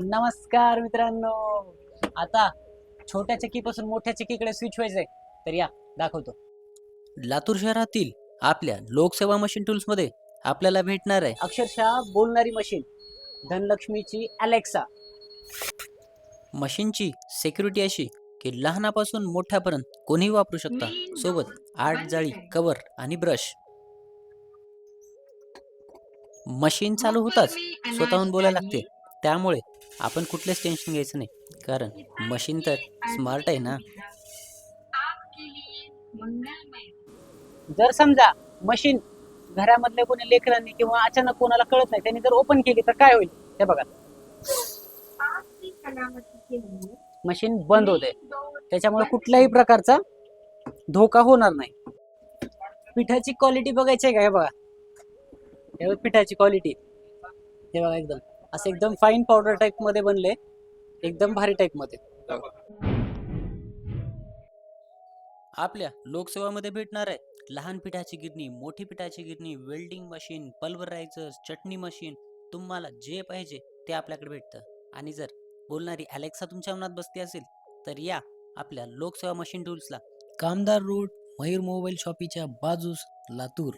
नमस्कार मित्रांनो. आता छोट्या चक्कीपासून मोठ्या चक्कीकडे स्विच व्हायचंय. तर या दाखवतो. लातूर शहरातील आपल्या लोकसेवा मशीन टूल्समध्ये आपल्याला भेटणार आहे. अक्षरशः बोलणारी मशीन धनलक्ष्मीची अलेक्सा मशीनची सिक्युरिटी अशी की लहानापासून मोठ्यापर्यंत कोणीही वापरू शकता. सोबत आठ जाळी कवर आणि ब्रश मशीन चालू होताच स्वतःहून बोलायला लागते. त्यामुळे आपण कुठलेच टेन्शन घ्यायचं नाही. कारण मशीन तर स्मार्ट आहे ना. जर समजा मशीन घरामधल्या कोणी लेकरांनी किंवा अचानक कोणाला कळत नाही त्यांनी जर ओपन केली तर काय होईल? हे बघा. मशीन बंद होते त्याच्यामुळे कुठल्याही प्रकारचा धोका होणार नाही. पिठाची क्वालिटी बघायची आहे का? हे बघा. हे पिठाची क्वालिटी हे बघा एकदम. असं एकदम फाईन पावडर टाईपमध्ये बनले. एकदम भारी टाईपमध्ये. आपल्या लोकसेवामध्ये भेटणार आहे लहान पिठाची गिरणी मोठी पिठाची गिरणी वेल्डिंग मशीन पल्वरायझर चटणी मशीन तुम्हाला जे पाहिजे ते आपल्याकडे भेटतं. आणि जर बोलणारी अलेक्सा तुमच्या मनात बसती असेल तर या आपल्या लोकसेवा मशीन टूल्सला कामदार रोड मयूर मोबाईल शॉपीच्या बाजूस लातूर.